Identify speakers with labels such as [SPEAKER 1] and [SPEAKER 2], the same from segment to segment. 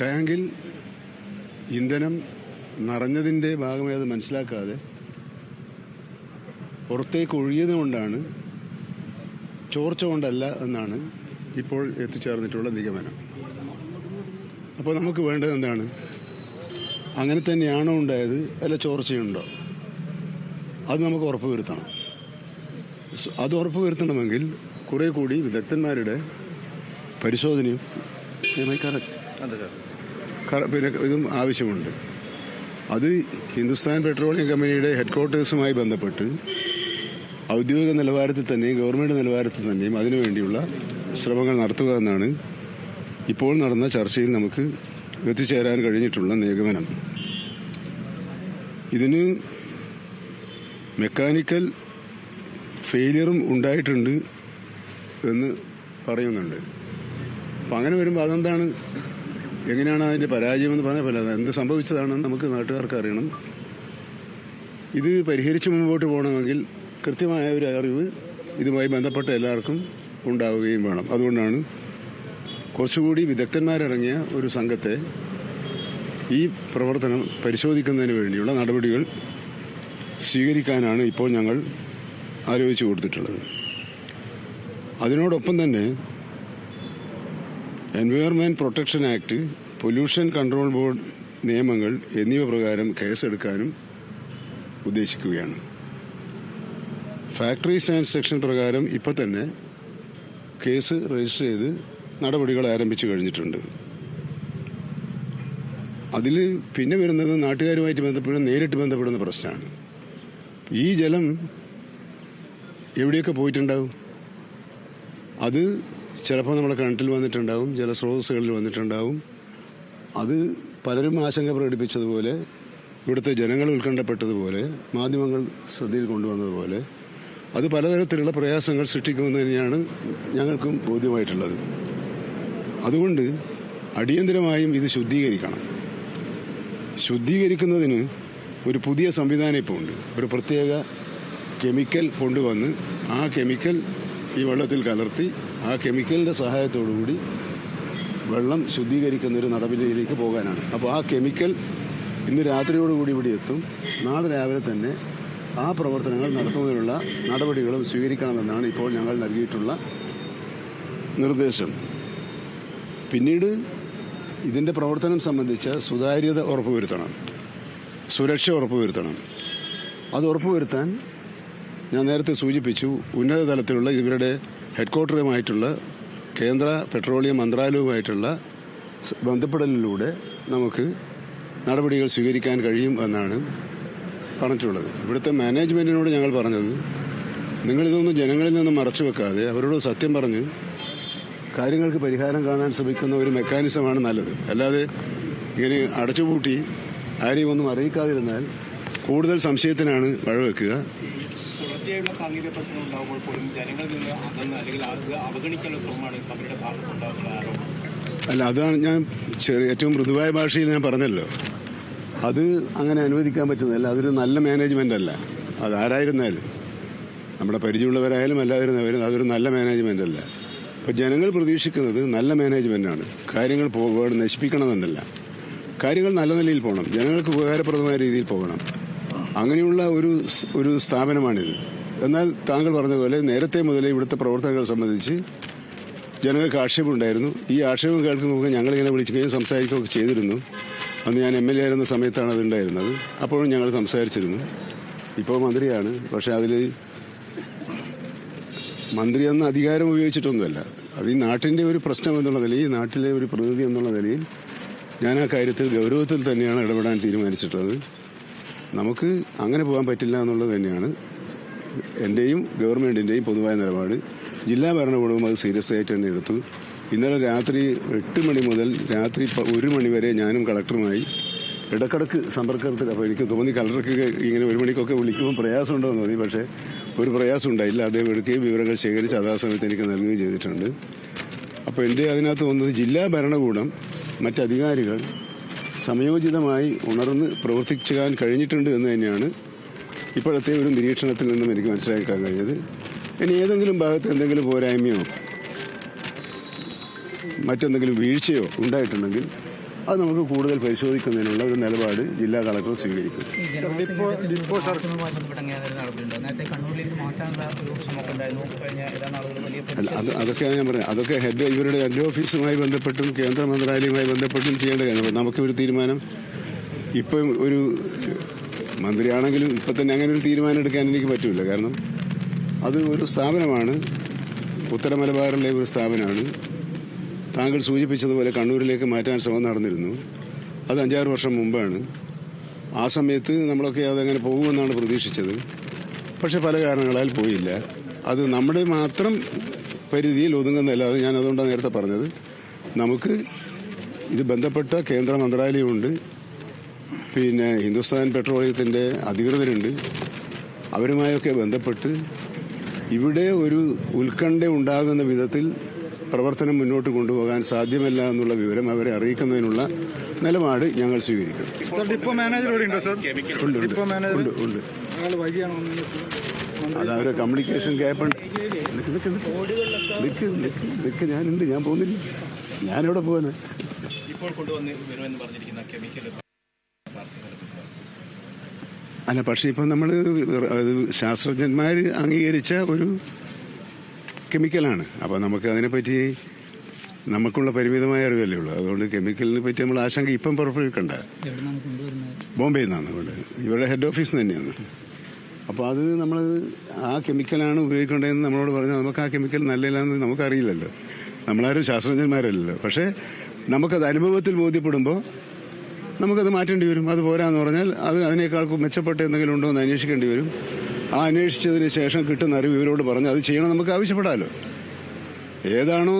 [SPEAKER 1] ടാങ്കിൽ ഇന്ധനം നിറഞ്ഞതിന്റെ ഭാഗമായി അത് മനസ്സിലാക്കാതെ പുറത്തേക്ക് ഒഴുകിയത് കൊണ്ടാണ് ചോർച്ച കൊണ്ടല്ല എന്നാണ് ഇപ്പോൾ എത്തിച്ചേർന്നിട്ടുള്ള നിഗമനം. അപ്പോൾ നമുക്ക് വേണ്ടത് എന്താണ്? അങ്ങനെ തന്നെയാണോ ഉണ്ടായത്? അല്ല ചോർച്ചയുണ്ടോ? അത് നമുക്ക് ഉറപ്പ് വരുത്തണം. അത് ഉറപ്പ് വരുത്തണമെങ്കിൽ കുറേ കൂടി വിദഗ്ധന്മാരുടെ പരിശോധനയും Am പിന്നെ ഇതും ആവശ്യമുണ്ട്. അത് ഹിന്ദുസ്ഥാൻ പെട്രോളിയം കമ്പനിയുടെ ഹെഡ്ക്വാർട്ടേഴ്സുമായി ബന്ധപ്പെട്ട് ഔദ്യോഗിക നിലവാരത്തിൽ തന്നെയും ഗവൺമെന്റ് നിലവാരത്തിൽ തന്നെയും അതിനുവേണ്ടിയുള്ള ശ്രമങ്ങൾ നടത്തുക എന്നാണ് ഇപ്പോൾ നടന്ന ചർച്ചയിൽ നമുക്ക് എത്തിച്ചേരാൻ കഴിഞ്ഞിട്ടുള്ള നിഗമനം. ഇതിന് മെക്കാനിക്കൽ ഫെയിലിയറും ഉണ്ടായിട്ടുണ്ട് എന്ന് പറയുന്നുണ്ട്. അപ്പം അങ്ങനെ വരുമ്പോൾ അതെന്താണ് എങ്ങനെയാണ് അതിന്റെ പരാജയമെന്ന് പറഞ്ഞാൽ പല എന്ത് സംഭവിച്ചതാണെന്ന് നമുക്ക് നാട്ടുകാർക്ക് അറിയണം. ഇത് പരിഹരിച്ച് മുമ്പോട്ട് പോകണമെങ്കിൽ കൃത്യമായ ഒരു അറിവ് ഇതുമായി ബന്ധപ്പെട്ട എല്ലാവർക്കും ഉണ്ടാവുകയും വേണം. അതുകൊണ്ടാണ് കുറച്ചുകൂടി വിദഗ്ധന്മാരടങ്ങിയ ഒരു സംഘത്തെ ഈ പ്രവർത്തനം പരിശോധിക്കുന്നതിന് വേണ്ടിയുള്ള നടപടികൾ സ്വീകരിക്കാനാണ് ഇപ്പോൾ ഞങ്ങൾ ആലോചിച്ചു കൊടുത്തിട്ടുള്ളത്. അതിനോടൊപ്പം തന്നെ environment protection act pollution control board നിയമങ്ങൾ എന്നിവ പ്രകാരം കേസെടുക്കാനും ഉദ്ദേശിക്കുകയാണ്. ഫാക്ടറി സയൻസ് സെക്ഷൻ പ്രകാരം ഇപ്പോൾ തന്നെ കേസ് രജിസ്റ്റർ ചെയ്ത് നടപടികൾ ആരംഭിച്ചു കഴിഞ്ഞിട്ടുണ്ട്. അതിൽ പിന്നെ വരുന്നത് നാട്ടുകാരുമായിട്ട് ബന്ധപ്പെടുന്ന നേരിട്ട് ബന്ധപ്പെടുന്ന പ്രശ്നമാണ്. ഈ ജലം എവിടെയൊക്കെ പോയിട്ടുണ്ടാവും? അത് ചിലപ്പോൾ നമ്മുടെ കിണറ്റിൽ വന്നിട്ടുണ്ടാവും ജലസ്രോതസ്സുകളിൽ വന്നിട്ടുണ്ടാവും. അത് പലരും ആശങ്ക പ്രകടിപ്പിച്ചതുപോലെ ഇവിടുത്തെ ജനങ്ങൾ ഉത്കണ്ഠപ്പെട്ടതുപോലെ മാധ്യമങ്ങൾ ശ്രദ്ധയിൽ കൊണ്ടുവന്നതുപോലെ അത് പലതരത്തിലുള്ള പ്രയാസങ്ങൾ സൃഷ്ടിക്കുമെന്ന് തന്നെയാണ് ഞങ്ങൾക്കും ബോധ്യമായിട്ടുള്ളത്. അതുകൊണ്ട് അടിയന്തരമായും ഇത് ശുദ്ധീകരിക്കണം. ശുദ്ധീകരിക്കുന്നതിന് ഒരു പുതിയ സംവിധാനം ഇപ്പോൾ ഉണ്ട് ഒരു പ്രത്യേക കെമിക്കൽ കൊണ്ടുവന്ന് ആ കെമിക്കൽ ഈ വെള്ളത്തിൽ കലർത്തി ആ കെമിക്കലിന്റെ സഹായത്തോടുകൂടി വെള്ളം ശുദ്ധീകരിക്കുന്ന ഒരു നടപടിയിലേക്ക് പോകാനാണ്. അപ്പോൾ ആ കെമിക്കൽ ഇന്ന് രാത്രിയോടുകൂടി ഇവിടെ എത്തും. നാളെ രാവിലെ തന്നെ ആ പ്രവർത്തനങ്ങൾ നടത്തുന്നതിനുള്ള നടപടികളും സ്വീകരിക്കണമെന്നാണ് ഇപ്പോൾ ഞങ്ങൾ നൽകിയിട്ടുള്ള നിർദ്ദേശം. പിന്നീട് ഇതിന്റെ പ്രവർത്തനം സംബന്ധിച്ച് സുതാര്യത ഉറപ്പുവരുത്തണം. സുരക്ഷ ഉറപ്പുവരുത്തണം. അത് ഉറപ്പുവരുത്താൻ ഞാൻ നേരത്തെ സൂചിപ്പിച്ചു ഉന്നത തലത്തിലുള്ള ഇവരുടെ ഹെഡ്ക്വാർട്ടറുമായിട്ടുള്ള കേന്ദ്ര പെട്രോളിയം മന്ത്രാലയവുമായിട്ടുള്ള ബന്ധപ്പെടലിലൂടെ നമുക്ക് നടപടികൾ സ്വീകരിക്കാൻ കഴിയും എന്നാണ് പറഞ്ഞിട്ടുള്ളത്. ഇവിടുത്തെ മാനേജ്മെന്റിനോട് ഞങ്ങൾ പറഞ്ഞത് നിങ്ങളിതൊന്നും ജനങ്ങളിൽ നിന്ന് മറച്ചു വെക്കാതെ അവരോട് സത്യം പറഞ്ഞ് കാര്യങ്ങൾക്ക് പരിഹാരം കാണാൻ ശ്രമിക്കുന്ന ഒരു മെക്കാനിസമാണ് നല്ലത്. അല്ലാതെ ഇങ്ങനെ അടച്ചുപൂട്ടി ആരെയും ഒന്നും അറിയിക്കാതിരുന്നാൽ കൂടുതൽ സംശയത്തിനാണ് വഴവെക്കുക.
[SPEAKER 2] തുടർച്ചയായുള്ള സാങ്കേതിക പ്രശ്നം ഉണ്ടാകുമ്പോൾ പോലും ജനങ്ങളിൽ നിന്ന് അതെന്ന് അല്ലെങ്കിൽ അവഗണിക്കാനുള്ള ശ്രമമാണ് അവരുടെ ഭാഗത്തുണ്ടാകുന്ന ആരോപണം
[SPEAKER 1] അല്ല അതാണ് ഞാൻ ചെറിയ ഏറ്റവും മൃദുവായ ഭാഷയിൽ ഞാൻ പറഞ്ഞല്ലോ. അത് അങ്ങനെ അനുവദിക്കാൻ പറ്റുന്നതല്ല അതൊരു നല്ല മാനേജ്മെന്റ് അല്ല. അതാരായിരുന്നാലും നമ്മുടെ പരിചയമുള്ളവരായാലും അല്ലാതിരുന്നവരും അതൊരു നല്ല മാനേജ്മെന്റ് അല്ല. അപ്പോൾ ജനങ്ങൾ പ്രതീക്ഷിക്കുന്നത് നല്ല മാനേജ്മെന്റാണ് കാര്യങ്ങൾ പോകാതെ നശിപ്പിക്കണമെന്നല്ല. കാര്യങ്ങൾ നല്ല നിലയിൽ പോകണം. ജനങ്ങൾക്ക് ഉപകാരപ്രദമായ രീതിയിൽ പോകണം. അങ്ങനെയുള്ള ഒരു ഒരു സ്ഥാപനമാണിത്. എന്നാൽ താങ്കൾ പറഞ്ഞതുപോലെ നേരത്തെ മുതലേ ഇവിടുത്തെ പ്രവർത്തനങ്ങൾ സംബന്ധിച്ച് ജനങ്ങൾക്ക് ആക്ഷേപമുണ്ടായിരുന്നു. ഈ ആക്ഷേപം കേൾക്കുമ്പോൾ ഞങ്ങളിങ്ങനെ വിളിക്കുകയും സംസാരിക്കുകയൊക്കെ ചെയ്തിരുന്നു. അന്ന് ഞാൻ എം എൽ എ ആയിരുന്ന സമയത്താണ് അതുണ്ടായിരുന്നത്. അപ്പോഴും ഞങ്ങൾ സംസാരിച്ചിരുന്നു. ഇപ്പോൾ മന്ത്രിയാണ്. പക്ഷേ അതിൽ മന്ത്രി എന്ന അധികാരം ഉപയോഗിച്ചിട്ടൊന്നുമല്ല. അത് ഈ നാട്ടിന്റെ ഒരു പ്രശ്നം എന്നുള്ള നിലയിൽ നാട്ടിലെ ഒരു പ്രതിനിധി എന്നുള്ള നിലയിൽ ഞാൻ ആ കാര്യത്തിൽ ഗൗരവത്തിൽ തന്നെയാണ് ഇടപെടാൻ തീരുമാനിച്ചിട്ടുള്ളത്. നമുക്ക് അങ്ങനെ പോകാൻ പറ്റില്ല എന്നുള്ളത് തന്നെയാണ്. എന്റെയും ഗവൺമെന്റിന്റെയും പൊതുവായ നിലപാട് ജില്ലാ ഭരണകൂടവും അത് സീരിയസ് ആയിട്ട് തന്നെ എടുത്തു. ഇന്നലെ രാത്രി എട്ട് മണി മുതൽ രാത്രി ഒരു മണി വരെ ഞാനും കളക്ടറുമായി ഇടക്കിടക്ക് സമ്പർക്കത്തിൽ അപ്പോൾ എനിക്ക് തോന്നി കളക്ടർക്ക് ഇങ്ങനെ ഒരു മണിക്കൊക്കെ വിളിക്കുമ്പോൾ പ്രയാസമുണ്ടോ എന്ന് തോന്നി. പക്ഷേ ഒരു പ്രയാസം ഉണ്ടായില്ല. അദ്ദേഹം എടുക്കുകയും വിവരങ്ങൾ ശേഖരിച്ച് അതാ സമയത്ത് എനിക്ക് നൽകുകയും ചെയ്തിട്ടുണ്ട്. അപ്പോൾ എന്റെ അതിനകത്ത് തോന്നുന്നത് ജില്ലാ ഭരണകൂടം മറ്റധികാരികൾ സമയോചിതമായി ഉണർന്ന് പ്രവർത്തിക്കാൻ കഴിഞ്ഞിട്ടുണ്ട് എന്ന് തന്നെയാണ് ഇപ്പോഴത്തെ ഒരു നിരീക്ഷണത്തിൽ നിന്നും എനിക്ക് മനസ്സിലാക്കാൻ കഴിഞ്ഞത്. ഇനി ഏതെങ്കിലും ഭാഗത്ത് എന്തെങ്കിലും പോരായ്മയോ മറ്റെന്തെങ്കിലും വീഴ്ചയോ ഉണ്ടായിട്ടുണ്ടെങ്കിൽ അത് നമുക്ക് കൂടുതൽ പരിശോധിക്കുന്നതിനുള്ള ഒരു നിലപാട് ജില്ലാ കളക്ടർ സ്വീകരിക്കും. അല്ല അത് അതൊക്കെയാണ് ഞാൻ പറഞ്ഞത്. അതൊക്കെ ഹെഡ് ഇവരുടെ ഹെഡ് ഓഫീസുമായി ബന്ധപ്പെട്ടും കേന്ദ്ര മന്ത്രാലയവുമായി ബന്ധപ്പെട്ടും ചെയ്യേണ്ട കാര്യം നമുക്കൊരു തീരുമാനം ഇപ്പം ഒരു മന്ത്രിയാണെങ്കിലും ഇപ്പം തന്നെ അങ്ങനെ ഒരു തീരുമാനം എടുക്കാൻ എനിക്ക് പറ്റില്ല കാരണം അത് ഒരു സ്ഥാപനമാണ്. ഉത്തര മലബാറിലെ ഒരു സ്ഥാപനമാണ്. താങ്കൾ സൂചിപ്പിച്ചതുപോലെ കണ്ണൂരിലേക്ക് മാറ്റാൻ ശ്രമം നടന്നിരുന്നു. അത് അഞ്ചാറ് വർഷം മുമ്പാണ്. ആ സമയത്ത് നമ്മളൊക്കെ അതങ്ങനെ പോകുമെന്നാണ് പ്രതീക്ഷിച്ചത്. പക്ഷെ പല കാരണങ്ങളാൽ പോയില്ല. അത് നമ്മുടെ മാത്രം പരിധിയിൽ ഒതുങ്ങുന്നതല്ല. അത് ഞാൻ അതുകൊണ്ടാണ് നേരത്തെ പറഞ്ഞത്. നമുക്ക് ഇത് ബന്ധപ്പെട്ട കേന്ദ്ര മന്ത്രാലയമുണ്ട്. പിന്നെ ഹിന്ദുസ്ഥാൻ പെട്രോളിയത്തിന്റെ അധികൃതരുണ്ട്. അവരുമായൊക്കെ ബന്ധപ്പെട്ട് ഇവിടെ ഒരു ഉത്കണ്ഠ ഉണ്ടാകുന്ന വിധത്തിൽ പ്രവർത്തനം മുന്നോട്ട് കൊണ്ടുപോകാൻ സാധ്യമല്ല എന്നുള്ള വിവരം അവരെ അറിയിക്കുന്നതിനുള്ള നിലപാട് ഞങ്ങൾ സ്വീകരിക്കും. അവരെ കമ്മ്യൂണിക്കേഷൻ ഗ്യാപ്പ് ഉണ്ട്. നിക്ക് നിക്ക് നിക്ക്. നിക്ക് നിക്ക് നിക്ക്. ഞാനുണ്ട് ഞാൻ പോകുന്നില്ല. ഞാനെവിടെ പോകുന്നത്
[SPEAKER 2] ഇപ്പോൾ കൊണ്ടുവന്ന് വരുമെന്ന് പറഞ്ഞിരിക്കുന്ന കെമിക്കൽ
[SPEAKER 1] അല്ല പക്ഷേ ഇപ്പം നമ്മൾ ശാസ്ത്രജ്ഞന്മാർ അംഗീകരിച്ച ഒരു കെമിക്കലാണ്. അപ്പോൾ നമുക്ക് അതിനെപ്പറ്റി നമുക്കുള്ള പരിമിതമായ അറിവല്ലേ ഉള്ളൂ. അതുകൊണ്ട് കെമിക്കലിനെ പറ്റി നമ്മൾ ആശങ്ക ഇപ്പം പുറപ്പെടുവിക്കണ്ട. ബോംബെയിൽ നിന്നാണ് അതുകൊണ്ട് ഇവരുടെ ഹെഡ് ഓഫീസ് തന്നെയാണ്. അപ്പോൾ അത് നമ്മൾ ആ കെമിക്കലാണ് ഉപയോഗിക്കേണ്ടതെന്ന് നമ്മളോട് പറഞ്ഞാൽ നമുക്ക് ആ കെമിക്കൽ നല്ലതില്ലാന്ന് നമുക്കറിയില്ലല്ലോ. നമ്മളാരും ശാസ്ത്രജ്ഞന്മാരല്ലല്ലോ. പക്ഷേ നമുക്കത് അനുഭവത്തിൽ ബോധ്യപ്പെടുമ്പോൾ നമുക്കത് മാറ്റേണ്ടി വരും. അത് പോരാന്ന് പറഞ്ഞാൽ അത് അതിനേക്കാൾ മെച്ചപ്പെട്ട എന്തെങ്കിലും ഉണ്ടോ എന്ന് അന്വേഷിക്കേണ്ടി വരും. ആ അന്വേഷിച്ചതിന് ശേഷം കിട്ടുന്ന അറിവ് ഇവരോട് പറഞ്ഞ് അത് ചെയ്യണം നമുക്ക് ആവശ്യപ്പെടാമല്ലോ ഏതാണോ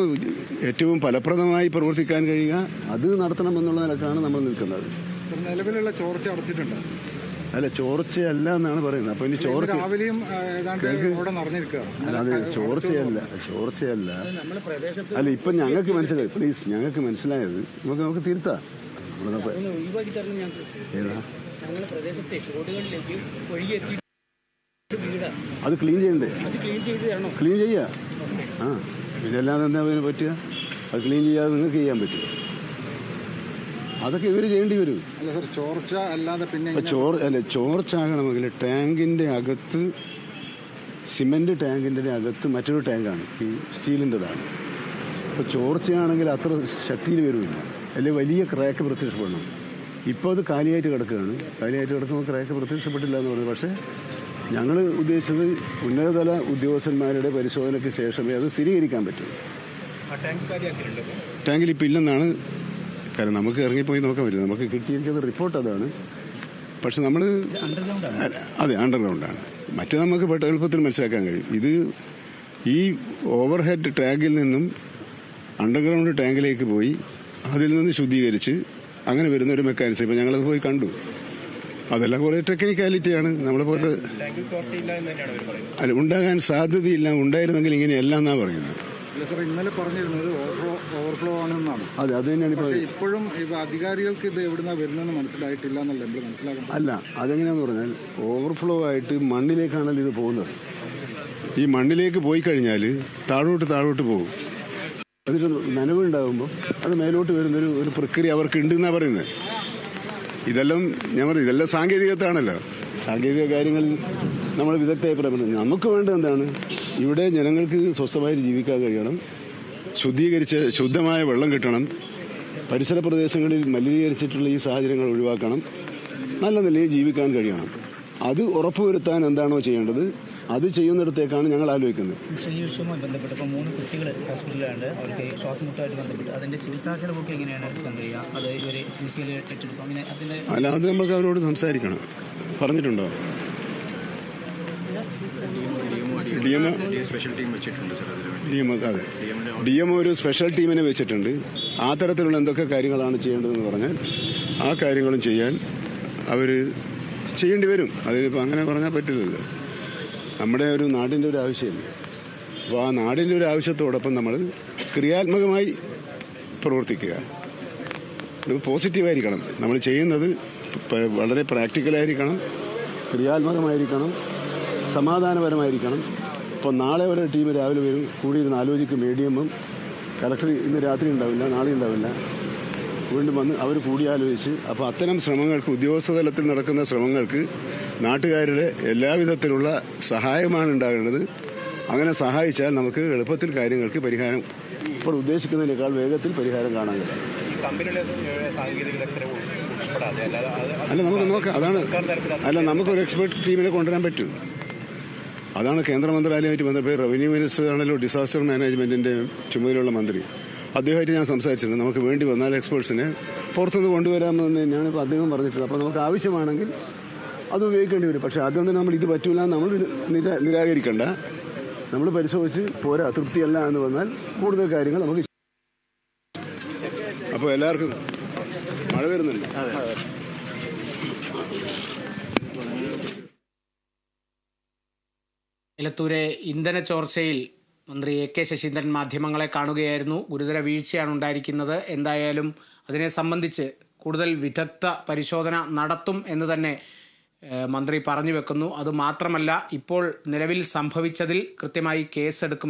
[SPEAKER 1] ഏറ്റവും ഫലപ്രദമായി പ്രവർത്തിക്കാൻ കഴിയുക അത് നടത്തണമെന്നുള്ള നിലക്കാണ് നമ്മൾ നിൽക്കുന്നത്.
[SPEAKER 3] സാർ നിലവിലുള്ള ചോർച്ച അടച്ചിട്ടുണ്ട്?
[SPEAKER 1] അല്ല ചോർച്ചയല്ല എന്നാണ് പറയുന്നത്. അപ്പൊ ഇനി ചോർച്ച അത് ചോർച്ചയല്ല ചോർച്ചയല്ല. അല്ല ഇപ്പൊ ഞങ്ങൾക്ക് മനസ്സിലായി. പ്ലീസ് ഞങ്ങൾക്ക് മനസ്സിലായത് നമുക്ക് നമുക്ക്
[SPEAKER 4] ഒന്ന് ഒഴിവാക്കി തരണം ഞങ്ങൾക്ക്.
[SPEAKER 1] ഏതാ?
[SPEAKER 4] ഞങ്ങളുടെ പ്രദേശത്തെ റോഡുകളിലേക്ക് ഒഴുകിയെത്തി
[SPEAKER 1] അത് ക്ലീൻ ചെയ്യണ്ടേ?
[SPEAKER 4] ക്ലീൻ
[SPEAKER 1] ചെയ്യാ? ആ പിന്നെ അല്ലാതെ എന്താ അതിന് പറ്റുക? അത് ക്ലീൻ ചെയ്യാതെ നിങ്ങൾക്ക് ചെയ്യാൻ പറ്റും. അതൊക്കെ ഇവർ ചെയ്യേണ്ടി വരും.
[SPEAKER 3] അല്ല സർ ചോർച്ച അല്ലാതെ പിന്നെ
[SPEAKER 1] ഇപ്പൊ ചോർ അല്ല ചോർച്ച ആകണമെങ്കിൽ ടാങ്കിന്റെ അകത്ത് സിമന്റ് ടാങ്കിന്റെ അകത്ത് മറ്റൊരു ടാങ്കാണ് ഈ സ്റ്റീലിന്റെതാണ് അപ്പോൾ ചോർച്ചയാണെങ്കിൽ അത്ര ശക്തിയിൽ വരുമില്ല. അല്ലെങ്കിൽ വലിയ ക്രാക്ക് പ്രത്യക്ഷപ്പെടണം. ഇപ്പോൾ അത് കാലിയായിട്ട് കിടക്കുകയാണ്. കാലിയായിട്ട് കിടക്കുമ്പോൾ ക്രാക്ക് പ്രത്യക്ഷപ്പെട്ടില്ല എന്ന് പറഞ്ഞു. പക്ഷേ ഞങ്ങൾ ഉദ്ദേശിച്ചത് ഉന്നതതല ഉദ്യോഗസ്ഥന്മാരുടെ പരിശോധനയ്ക്ക് ശേഷമേ അത് സ്ഥിരീകരിക്കാൻ പറ്റൂ. ടാങ്കിൽ ഇപ്പോൾ ഇല്ലെന്നാണ് കാരണം നമുക്ക് ഇറങ്ങിപ്പോയി നോക്കാൻ പറ്റും നമുക്ക് കിട്ടിയിരിക്കുന്ന റിപ്പോർട്ട് അതാണ്. പക്ഷെ നമ്മൾ അതെ അണ്ടർഗ്രൗണ്ടാണ് മറ്റു നമുക്ക് എളുപ്പത്തിൽ മനസ്സിലാക്കാൻ കഴിയും. ഇത് ഈ ഓവർഹെഡ് ടാങ്കിൽ നിന്നും അണ്ടർഗ്രൗണ്ട് ടാങ്കിലേക്ക് പോയി അതിൽ നിന്ന് ശുദ്ധീകരിച്ച് അങ്ങനെ വരുന്ന ഒരു മെക്കാനിസം ഇപ്പം ഞങ്ങളത് പോയി കണ്ടു. അതെല്ലാം കുറേ ടെക്നിക്കാലിറ്റിയാണ് നമ്മളെ
[SPEAKER 2] പോലത്തെ
[SPEAKER 1] അല്ല ഉണ്ടാകാൻ സാധ്യതയില്ല. ഉണ്ടായിരുന്നെങ്കിൽ ഇങ്ങനെയല്ല എന്നാ പറയുന്നത്?
[SPEAKER 3] അല്ല ഇന്നലെ പറഞ്ഞിരുന്നത് ഓവർഫ്ലോ ആണെന്നാണ്.
[SPEAKER 1] അതെ അത് തന്നെയാണ്
[SPEAKER 3] ഇപ്പോഴും അധികാരികൾക്ക് ഇത് എവിടുന്നാ വരുന്നതെന്ന് മനസ്സിലായിട്ടില്ല എന്നല്ല
[SPEAKER 1] അല്ല അതെങ്ങനെയാന്ന് പറഞ്ഞാൽ ഓവർഫ്ലോ ആയിട്ട് മണ്ണിലേക്കാണല്ലോ ഇത് പോകുന്നത്. ഈ മണ്ണിലേക്ക് പോയി കഴിഞ്ഞാൽ താഴോട്ട് താഴോട്ട് പോകും. അതിന് നനവുണ്ടാകുമ്പോൾ അത് മേലോട്ട് വരുന്നൊരു ഒരു പ്രക്രിയ അവർക്ക് ഉണ്ടെന്നാണ് പറയുന്നത് ഇതെല്ലാം ഞാൻ പറഞ്ഞു ഇതെല്ലാം സാങ്കേതികത്താണല്ലോ സാങ്കേതിക കാര്യങ്ങളിൽ നമ്മൾ വിദഗ്ധയായി പറയുന്നത്. നമുക്ക് വേണ്ടത് എന്താണ്? ഇവിടെ ജനങ്ങൾക്ക് സ്വസ്ഥമായി ജീവിക്കാൻ കഴിയണം. ശുദ്ധീകരിച്ച് ശുദ്ധമായ വെള്ളം കിട്ടണം. പരിസര പ്രദേശങ്ങളിൽ മലിനീകരിച്ചിട്ടുള്ള ഈ സാഹചര്യങ്ങൾ ഒഴിവാക്കണം. നല്ല നിലയിൽ ജീവിക്കാൻ കഴിയണം. അത് ഉറപ്പുവരുത്താൻ എന്താണോ ചെയ്യേണ്ടത് അത് ചെയ്യുന്നിടത്തേക്കാണ് ഞങ്ങൾ ആലോചിക്കുന്നത്.
[SPEAKER 4] ഈ വിഷയവുമായി ബന്ധപ്പെട്ട് ഇപ്പോൾ മൂന്ന് കുട്ടികൾ ഹോസ്പിറ്റലിലുണ്ട്. അവർക്ക് ശ്വാസമുട്ടായിട്ട് ബന്ധപ്പെട്ട്. അതിന്റെ ചികിത്സാ ചെലവൊക്കെ എങ്ങനെയാണ് അത് ഇവർ ചികിത്സയിൽ ഏറ്റെടുക്കും. അങ്ങനെ അതിന്റെ
[SPEAKER 1] അല്ല അത് നമുക്ക് അവരോട് സംസാരിക്കണം. പറഞ്ഞിട്ടുണ്ടോ? ഡി എം ഡി എം ഒരു സ്പെഷ്യൽ ടീമിനെ വെച്ചിട്ടുണ്ട്. ആ തരത്തിലുള്ള എന്തൊക്കെ കാര്യങ്ങളാണ് ചെയ്യേണ്ടതെന്ന് പറഞ്ഞാൽ ആ കാര്യങ്ങളും ചെയ്യാൻ അവർ ചെയ്യേണ്ടി വരും. അതിനിപ്പോൾ അങ്ങനെ പറഞ്ഞാൽ പറ്റില്ലല്ലോ. നമ്മുടെ ഒരു നാടിന്റെ ഒരു ആവശ്യമില്ല അപ്പോൾ ആ നാടിന്റെ ഒരു ആവശ്യത്തോടൊപ്പം നമ്മൾ ക്രിയാത്മകമായി പ്രവർത്തിക്കുക. ഇത് പോസിറ്റീവായിരിക്കണം. നമ്മൾ ചെയ്യുന്നത് വളരെ പ്രാക്ടിക്കലായിരിക്കണം ക്രിയാത്മകമായിരിക്കണം സമാധാനപരമായിരിക്കണം. ഇപ്പോൾ നാളെ വരെ ടീം രാവിലെ വരും. കൂടിയിരുന്ന് ആലോചിക്കും. മീഡിയമും കലക്ടർ ഇന്ന് രാത്രി ഉണ്ടാവില്ല നാളെ ഉണ്ടാവില്ല. വീണ്ടും വന്ന് അവർ കൂടിയാലോചിച്ച് അപ്പോൾ അത്തരം ശ്രമങ്ങൾക്ക് ഉദ്യോഗസ്ഥ തലത്തിൽ നടക്കുന്ന ശ്രമങ്ങൾക്ക് നാട്ടുകാരുടെ എല്ലാവിധത്തിലുള്ള സഹായമാണ് ഉണ്ടാകേണ്ടത്. അങ്ങനെ സഹായിച്ചാൽ നമുക്ക് എളുപ്പത്തിൽ കാര്യങ്ങൾക്ക് പരിഹാരം ഇപ്പോൾ ഉദ്ദേശിക്കുന്നതിനേക്കാൾ വേഗത്തിൽ പരിഹാരം കാണാൻ കഴിയും. അല്ല നമുക്ക് നോക്കാം. അതാണ് അല്ല നമുക്കൊരു എക്സ്പെർട്ട് ടീമിനെ കൊണ്ടുവരാൻ പറ്റും. അതാണ് കേന്ദ്ര മന്ത്രാലയമായിട്ട് ബന്ധപ്പെട്ട് റവന്യൂ മിനിസ്റ്റർ ആണല്ലോ ഡിസാസ്റ്റർ മാനേജ്മെന്റിന്റെ ചുമതലയുള്ള മന്ത്രി. അദ്ദേഹമായിട്ട് ഞാൻ സംസാരിച്ചിട്ടുണ്ട്. നമുക്ക് വേണ്ടി വന്നാൽ എക്സ്പേർട്സിനെ പുറത്തുനിന്ന് കൊണ്ടുവരാമെന്ന് തന്നെയാണ് ഇപ്പോൾ അദ്ദേഹം പറഞ്ഞിട്ടുള്ളത് അപ്പോൾ നമുക്ക് ആവശ്യമാണെങ്കിൽ അത് ഉപയോഗിക്കേണ്ടി വരും. പക്ഷേ ആദ്യം തന്നെ നമ്മൾ ഇത് പറ്റൂല നമ്മൾ നിര നിരാകരിക്കണ്ട. നമ്മൾ പരിശോധിച്ച് പോരാ. തൃപ്തിയല്ല എന്ന് വന്നാൽ കൂടുതൽ കാര്യങ്ങൾ നമുക്ക് അപ്പോൾ എല്ലാവർക്കും മഴ വരുന്നുണ്ട്.
[SPEAKER 5] ഇലത്തൂരെ ഇന്ധന ചോർച്ചയിൽ മന്ത്രി എ കെ ശശീന്ദ്രൻ മാധ്യമങ്ങളെ കാണുകയായിരുന്നു. ഗുരുതര വീഴ്ചയാണ് ഉണ്ടായിരിക്കുന്നത്. എന്തായാലും അതിനെ സംബന്ധിച്ച് കൂടുതൽ വിദഗ്ധ പരിശോധന നടത്തും എന്ന് തന്നെ മന്ത്രി പറഞ്ഞു വെക്കുന്നു. അതുമാത്രമല്ല ഇപ്പോൾ നിലവിൽ സംഭവിച്ചതിൽ കൃത്യമായി കേസെടുക്കുമെന്ന്